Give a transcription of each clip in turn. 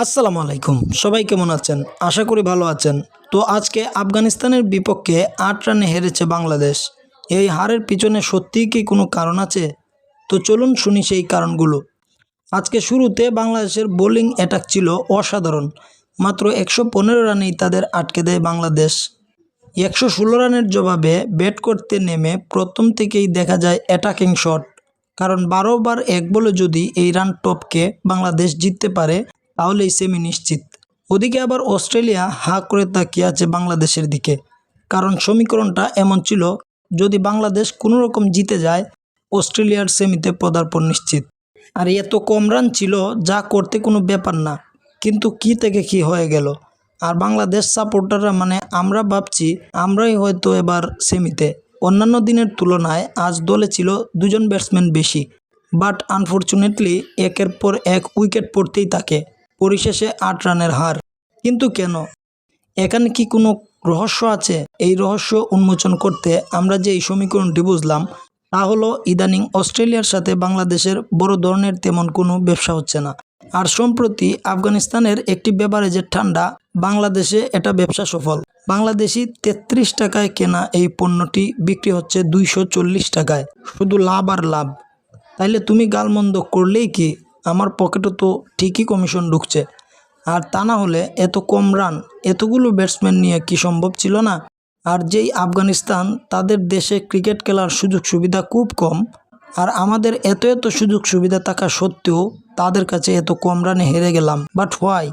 আসসালামু আলাইকুম। সবাই কেমন আছেন? আশা করি ভালো আছেন। তো আজকে আফগানিস্তানের বিপক্ষে আট রানে হেরেছে বাংলাদেশ। এই হারের পিছনে সত্যিই কি কোনো কারণ আছে? তো চলুন শুনি সেই কারণগুলো। আজকে শুরুতে বাংলাদেশের বোলিং অ্যাটাক ছিল অসাধারণ। মাত্র একশো পনেরো রানেই তাদের আটকে দেয় বাংলাদেশ। একশো ষোলো রানের জবাবে ব্যাট করতে নেমে প্রথম থেকেই দেখা যায় অ্যাটাকিং শট। কারণ বারোবার এক বলে যদি এই রান টপকে বাংলাদেশ জিততে পারে তাহলেই সেমি নিশ্চিত। ওদিকে আবার অস্ট্রেলিয়া হা করে তাকিয়ে আছে বাংলাদেশের দিকে। কারণ সমীকরণটা এমন ছিল, যদি বাংলাদেশ কোনো রকম জিতে যায়, অস্ট্রেলিয়ার সেমিতে পদার্পণ নিশ্চিত। আর এত কম রান ছিল, যা করতে কোনো ব্যাপার না। কিন্তু কি থেকে কি হয়ে গেল? আর বাংলাদেশ সাপোর্টাররা মানে আমরা ভাবছি, আমরাই হয়তো এবার সেমিতে অন্যান্য দিনের তুলনায় আজ দলে ছিল দুজন ব্যাটসম্যান বেশি। বাট আনফর্চুনেটলি একের পর এক উইকেট পড়তেই থাকে। পরিশেষে আট রানের হার। কিন্তু কেন? এখানে কি কোনো রহস্য আছে? এই রহস্য উন্মোচন করতে আমরা যে এই সমীকরণটি বুঝলাম, তা হলো ইদানিং অস্ট্রেলিয়ার সাথে বাংলাদেশের বড় ধরনের তেমন কোনো ব্যবসা হচ্ছে না। আর সম্প্রতি আফগানিস্তানের একটি বেভারেজের ঠান্ডা, বাংলাদেশে এটা ব্যবসা সফল। বাংলাদেশি তেত্রিশ টাকায় কেনা এই পণ্যটি বিক্রি হচ্ছে দুইশো চল্লিশ টাকায়। শুধু লাভ আর লাভ। তাইলে তুমি গালমন্দ করলেই কি? আমার পকেটে তো ঠিকই কমিশন ঢুকছে। আর তা না হলে এত কম রান এতগুলো ব্যাটসম্যান নিয়ে কি সম্ভব ছিল না? আর যেই আফগানিস্তান, তাদের দেশে ক্রিকেট খেলার সুযোগ সুবিধা খুব কম। আর আমাদের এত এত সুযোগ সুবিধা থাকা সত্ত্বেও তাদের কাছে এত কম রানে হেরে গেলাম। বাট হোয়াই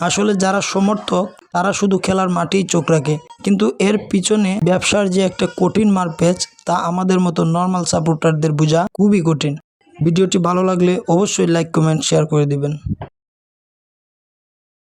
আসলে যারা সমর্থক, তারা শুধু খেলার মাঠেই চোখ রাখে। কিন্তু এর পিছনে ব্যবসার যে একটা কঠিন মারপ্যাচ, তা আমাদের মতো নর্মাল সাপোর্টারদের বোঝা খুবই কঠিন। ভিডিওটি ভালো লাগলে অবশ্যই লাইক কমেন্ট শেয়ার করে দিবেন।